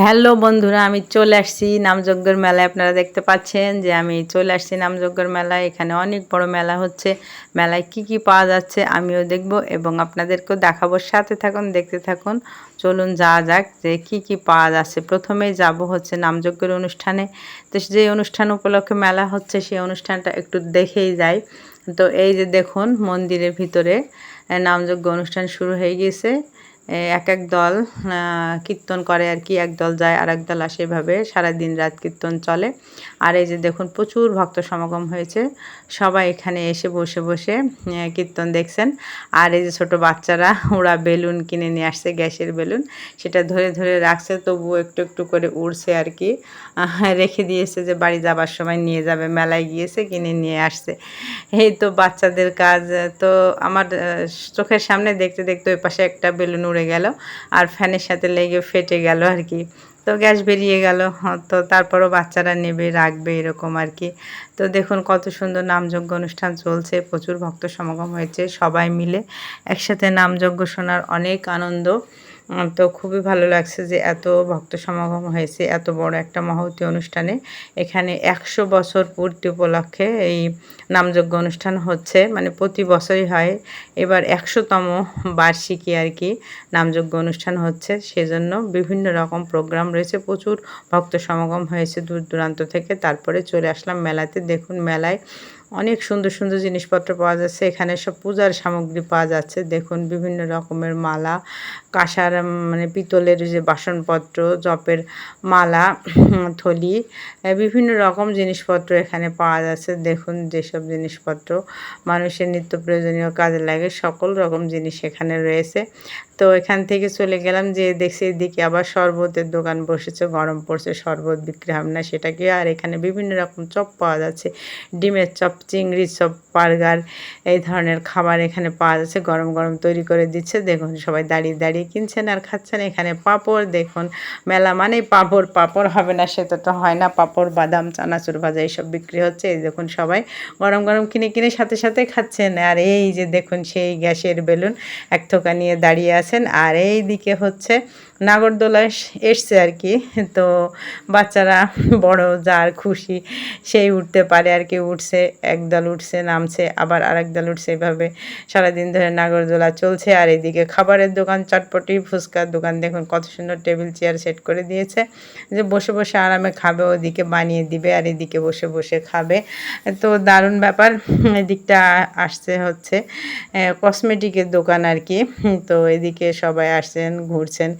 Hello বন্ধুরা আমি চলে আসছি নামযজ্ঞের মেলায়। আপনারা দেখতে পাচ্ছেন যে আমি চলে আসছি নামযজ্ঞের মেলায়। এখানে অনেক বড় মেলা হচ্ছে। মেলায় কি কি পাওয়া যাচ্ছে আমিও দেখব এবং আপনাদেরকেও দেখাবো। সাথে থাকুন দেখতে থাকুন। চলুন যাওয়া যাক যে কি কি পাওয়া যাচ্ছে। প্রথমেই যাব হচ্ছে নামযজ্ঞের অনুষ্ঠানে। তো যে অনুষ্ঠান উপলক্ষে মেলা হচ্ছে সেই অনুষ্ঠানটা একটু দেখেই যাই। তো এই যে দেখুন মন্দিরের ভিতরে নামযজ্ঞ অনুষ্ঠান শুরু হয়ে গেছে। এ, এক এক দল কীর্তন করে আর কি, এক দল যায় আর এক দল আসে এভাবে, সারাদিন রাত কীর্তন চলে। আর এই যে দেখুন, প্রচুর ভক্ত সমাগম হয়েছে, সবাই এখানে এসে বসে বসে কীর্তন দেখছেন। আর এই যে ছোট বাচ্চারা, ওরা বেলুন কিনে নিয়ে আসছে, গ্যাসের বেলুন, সেটা ধরে ধরে রাখছে, তবুও একটু একটু করে উড়ছে আর কি। রেখে দিয়েছে যে বাড়ি যাবার সময় নিয়ে যাবে, মেলায় গিয়েছে, কিনে নিয়ে আসছে। এই তো বাচ্চাদের কাজ, তো আমার চোখের সামনে দেখতে দেখতে ওই পাশে একটা বেলুন উড়ে গেল আর ফ্যানের সাথে লেগে ফেটে গেল আর কি। তো গ্যাস বেরিয়ে গেল হ্যাঁ, তো তারপরও বাচ্চারা নেবে রাখবে এরকম আর কি। তো দেখুন কত সুন্দর নামযজ্ঞ অনুষ্ঠান চলছে প্রচুর ভক্ত সমাগম হয়েছে সবাই মিলে একসাথে নামযজ্ঞ শোনার অনেক আনন্দ। তো খুবই ভালো লাগছে যে এত ভক্ত সমাগম হয়েছে, এত বড় একটা মহতী অনুষ্ঠানে। এখানে একশো বছর পূর্তি উপলক্ষে এই নামযজ্ঞ অনুষ্ঠান হচ্ছে মানে প্রতি বছরই হয়। এবার একশোতম বার্ষিকী আর কি নামযজ্ঞ অনুষ্ঠান হচ্ছে। সেজন্য বিভিন্ন রকম প্রোগ্রাম রয়েছে, প্রচুর ভক্ত সমাগম হয়েছে দূর দূরান্ত থেকে। তারপরে চলে আসলাম মেলাতে। দেখুন, মেলায় অনেক সুন্দর সুন্দর জিনিসপত্র পাওয়া যাচ্ছে। এখানে সব পূজার সামগ্রী পাওয়া যাচ্ছে। দেখুন, বিভিন্ন রকমের মালা, কাঁসার মানে পিতলের যে বাসনপত্র, জপের মালা থলি বিভিন্ন রকম জিনিসপত্র এখানে পাওয়া যাচ্ছে। দেখুন, যেসব জিনিসপত্র মানুষের নিত্য প্রয়োজনীয় কাজে লাগে, সকল রকম জিনিস এখানে রয়েছে। তো এখান থেকে চলে গেলাম, যে দেখছি এদিকে আবার শরবতের দোকান বসেছে, গরম পড়ছে, শরবত বিক্রি হবে না, সেটা কি? আর এখানে বিভিন্ন রকম চপ পাওয়া যাচ্ছে, ডিমের চপ চিংড়ি চপ বার্গার এই ধরনের খাবার এখানে পাওয়া যাচ্ছে। গরম গরম তৈরি করে দিচ্ছে। দেখুন, সবাই দাঁড়িয়ে দাঁড়িয়ে কিনছেন আর খাচ্ছেন এখানে পাঁপড়। দেখুন, মেলা মানে পাঁপড়। পাঁপড় হবে না, সেটা তো হয় না। পাঁপড়, বাদাম, চানাচুর, ভাজা, এইসব বিক্রি হচ্ছে। এই দেখুন, সবাই গরম গরম কিনে কিনে সাথে সাথে খাচ্ছেন। আর এই যে দেখুন, সেই গ্যাসের বেলুন এক থোকা নিয়ে দাঁড়িয়ে আছেন। আর এই দিকে হচ্ছে নাগরদোলা এস- এসছে আর কি। তো বাচ্চারা, বড় যার খুশি, সেই উঠতে পারে আর কি, উঠছে। একদল উঠছে, নামছে, আবার আরেক দল উঠছে এভাবে সারাদিন ধরে নাগরদোলা চলছে আর এদিকে খাবারের দোকান, চটপটি, ফুচকার দোকান। দেখুন কত সুন্দর টেবিল, চেয়ার সেট করে দিয়েছে যে বসে বসে আরামে খাবে, ওদিকে বানিয়ে দিবে আর এদিকে বসে বসে খাবে। তো দারুণ ব্যাপার, এদিকটা আসছে হচ্ছে কসমেটিকের দোকান আর কি। তো এদিকে সবাই আসছেন, ঘুরছেন।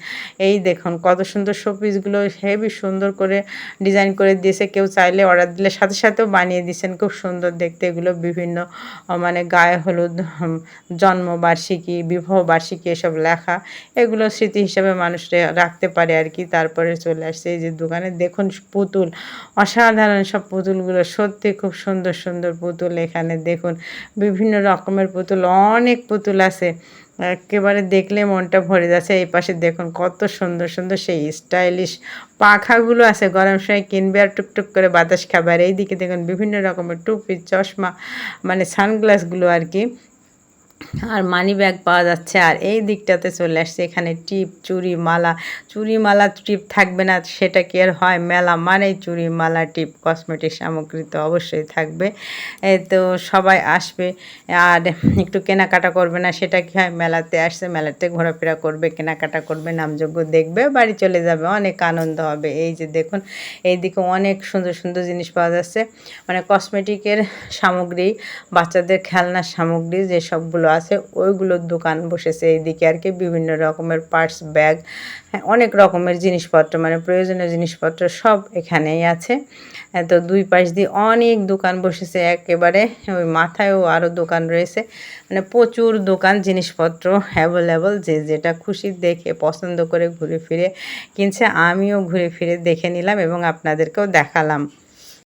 এই দেখুন কত সুন্দর শোপিসগুলো, হেভি সুন্দর করে ডিজাইন করে দিয়েছে। কেউ চাইলে অর্ডার দিলে সাথে সাথেও বানিয়ে দিয়েছেন খুব সুন্দর দেখতে এগুলো বিভিন্ন মানে গায়ে হলুদ জন্মবার্ষিকী বিবাহ বার্ষিকী এসব লেখা, এগুলো স্মৃতি হিসেবে মানুষ রাখতে পারে আর কি। তারপরে চলে আসছে এই যে দোকানে, দেখুন পুতুল, অসাধারণ সব পুতুলগুলো, সত্যি খুব সুন্দর সুন্দর পুতুল এখানে, দেখুন। বিভিন্ন রকমের পুতুল, অনেক পুতুল আছে। একেবারে দেখলে মনটা ভরে যাচ্ছে। এই পাশে দেখুন কত সুন্দর সুন্দর সেই স্টাইলিশ পাখাগুলো আছে। গরম সময় কিনবে আর টুকটুক করে বাতাস খাবার এইদিকে দেখুন বিভিন্ন রকমের টুপি চশমা মানে সানগ্লাসগুলো আর কি। আর মানি ব্যাগ পাওয়া যাচ্ছে। আর এই দিকটাতে চলে আসছে এখানে টিপ চুরি মালা চুড়ি মালা টিপ থাকবে না, সেটা কি আর হয়? মেলা মানেই চুড়ি মালা টিপ কসমেটিক সামগ্রী তো অবশ্যই থাকবে। তো সবাই আসবে। আর একটু কেনাকাটা করবে না, সেটা কি হয়? মেলাতে আসছে, মেলাতে ঘোরাফেরা করবে, কেনাকাটা করবে নামযোগ্য দেখবে, বাড়ি চলে যাবে, অনেক আনন্দ হবে। এই যে দেখুন, এইদিকে অনেক সুন্দর সুন্দর জিনিস পাওয়া যাচ্ছে। মানে কসমেটিকের সামগ্রী, বাচ্চাদের খেলনার সামগ্রী, যে সবগুলো আছে ওইগুলোর দোকান বসেছে এইদিকে আর কি বিভিন্ন রকমের পার্টস ব্যাগ অনেক রকমের জিনিসপত্র মানে প্রয়োজনীয় জিনিসপত্র সব এখানেই আছে। হ্যাঁ, তো দুই পাশ দিয়ে অনেক দোকান বসেছে একেবারে ওই মাথায়ও আরও দোকান রয়েছে। মানে প্রচুর দোকান জিনিসপত্র অ্যাভেলেবল যে যেটা খুশি দেখে পছন্দ করে ঘুরে ফিরে কিনছে আমিও ঘুরে ফিরে দেখে নিলাম এবং আপনাদেরকেও দেখালাম।